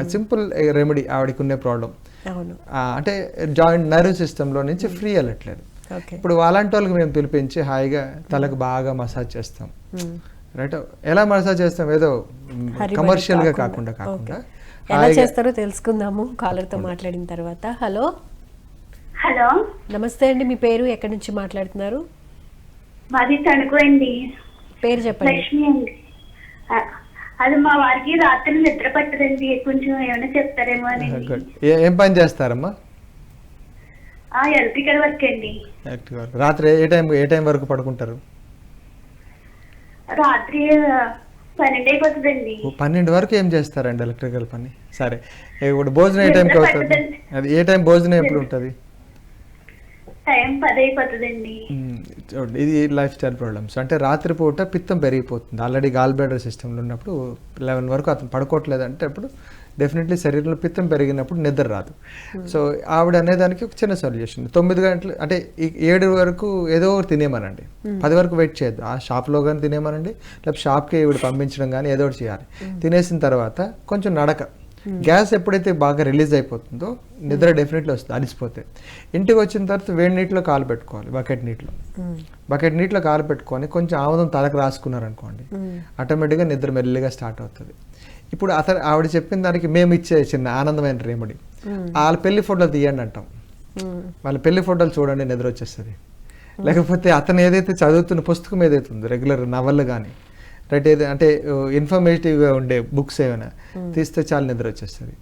అది simple remedy ఆవిడకి ఉండే ప్రాబ్లం అవును. అంటే జాయింట్ నర్వ్ సిస్టంలో నుంచి ఫ్రీ వెళ్ళట్లేదు. ఇప్పుడు అలాంటి వాళ్ళకి మేము పిలిపించి హాయిగా తలకు బాగా మసాజ్ చేస్తాం. రైట్ ఎలా మసాజ్ చేస్తాం? ఏదో హరిబరి కమర్షియల్గా కాకుండా. కాకుండా ఎలా చేస్తారో తెలుసుకుందాము కాలర్తో మాట్లాడిన తర్వాత. హలో హలో నమస్తే అండి మీ పేరు ఎక్కడి నుంచి మాట్లాడుతున్నారు? మాది తణుకు అండి. పేరు చెప్పండి. లక్ష్మి అండి. అది మా వారికి రాత్రి నిద్ర పట్టదండి. కొంచెం ఏమైనా చెప్తారేమో అని. ఏ- పని చేస్తారమ్మా? ఆ ఎలక్ట్రికల్ వర్క్ అండి. రాత్రి ఏ టైం ఏ టైం వరకు పడుకుంటారు? రాత్రి పన్నెండు అయిపోతుందండి. పన్నెండు వరకు ఏం చేస్తారండి ఎలక్ట్రికల్ పని? సరే. ఇప్పుడు భోజనం ఏ టైంకి అవుతుంది? పట్టదండి. అది ఏ టైం భోజనం ఎప్పుడు ఉంటుంది? టైం పది అయిపోతుందండి. చూడండి. ఇది లైఫ్ స్టైల్ ప్రాబ్లమ్స్. అంటే రాత్రిపూట పిత్తం పెరిగిపోతుంది. ఆల్రెడీ గాల్ బ్లాడర్ సిస్టంలో ఉన్నప్పుడు లెవెన్ వరకు అతను పడుకోవట్లేదు అంటే అప్పుడు డెఫినెట్లీ శరీరంలో పిత్తం పెరిగినప్పుడు నిద్ర రాదు. సో ఆవిడ అనేదానికి ఒక చిన్న సొల్యూషన్ తొమ్మిది గంటలు అంటే ఏడు వరకు ఏదో ఒకటి తినేమనండి. పది వరకు వెయిట్ చేయొద్దు. ఆ షాప్లో కానీ తినేమనండి. లేకపోతే షాప్కి ఇవిడ పంపించడం కానీ ఏదో ఒకటి చేయాలి. తినేసిన తర్వాత కొంచెం నడక. గ్యాస్ ఎప్పుడైతే బాగా రిలీజ్ అయిపోతుందో నిద్ర డెఫినెట్లీ వస్తుంది అలిసిపోతే. ఇంటికి వచ్చిన తర్వాత వేడి నీటిలో కాలు పెట్టుకోవాలి బకెట్ నీటిలో. మ్మ్. బకెట్ నీటిలో కాలు పెట్టుకొని కొంచెం ఆముదం తలకు రాసుకున్నారనుకోండి. ఆటోమేటిక్గా నిద్ర మెల్లిగా స్టార్ట్ అవుతుంది. ఇప్పుడు అతను ఆవిడ చెప్పిన దానికి మేము ఇచ్చే చిన్న ఆనందమైన రెమెడీ వాళ్ళ పెళ్ళి ఫోటోలు తీయండి అంటాం. వాళ్ళ పెళ్ళి ఫోటోలు చూడండి నిద్ర వచ్చేస్తుంది. లేకపోతే అతను ఏదైతే చదువుతున్న పుస్తకం ఏదైతే ఉందో రెగ్యులర్ నవళ్ళు కానీ రైట్ ఏది అంటే ఇన్ఫర్మేటివ్గా ఉండే బుక్స్ ఏమైనా తీస్తే చాలా నిద్ర వచ్చేస్తుంది.